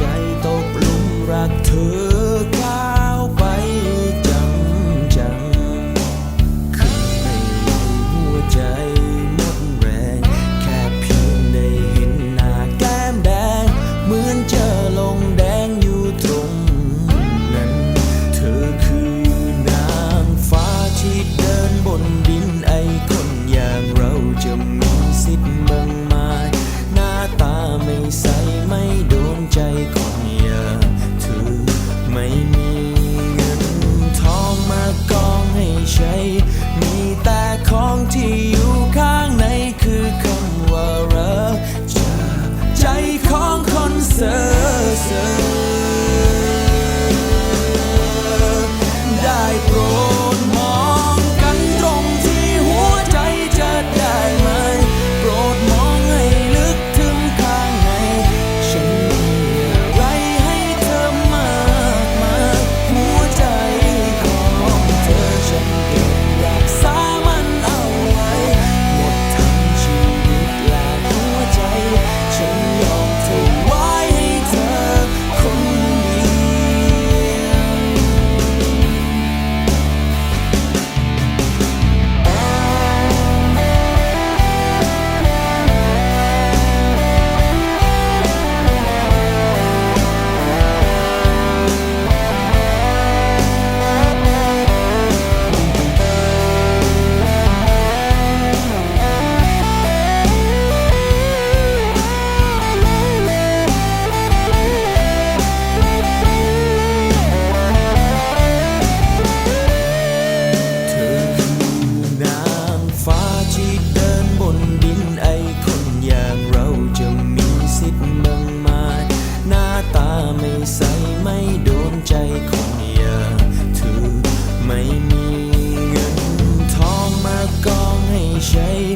ใจ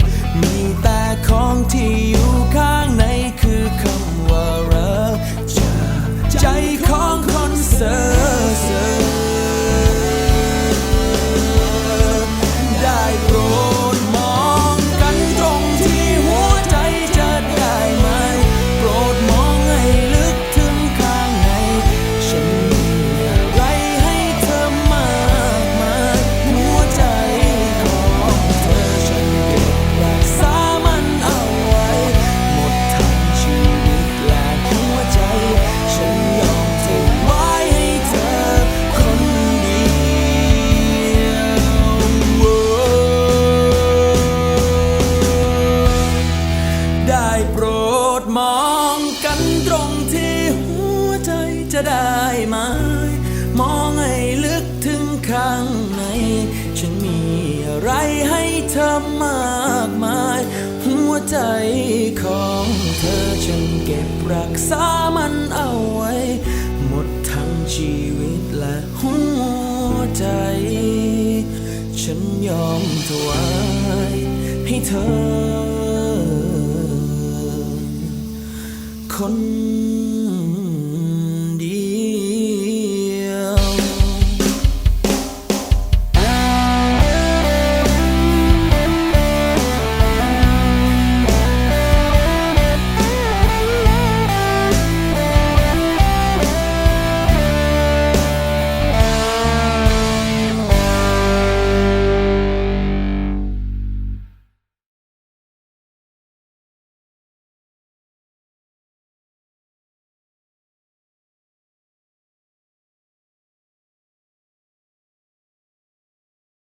me. กันตรงที่หัวใจจะได้ไหมมองให้ลึกถึงข้างใน ฉันมีอะไรให้เธอมากมาย หัวใจของเธอฉันเก็บรักษามันเอาไว้ หมดทั้งชีวิตและหัวใจ ฉันยอมถวายให้เธอ คน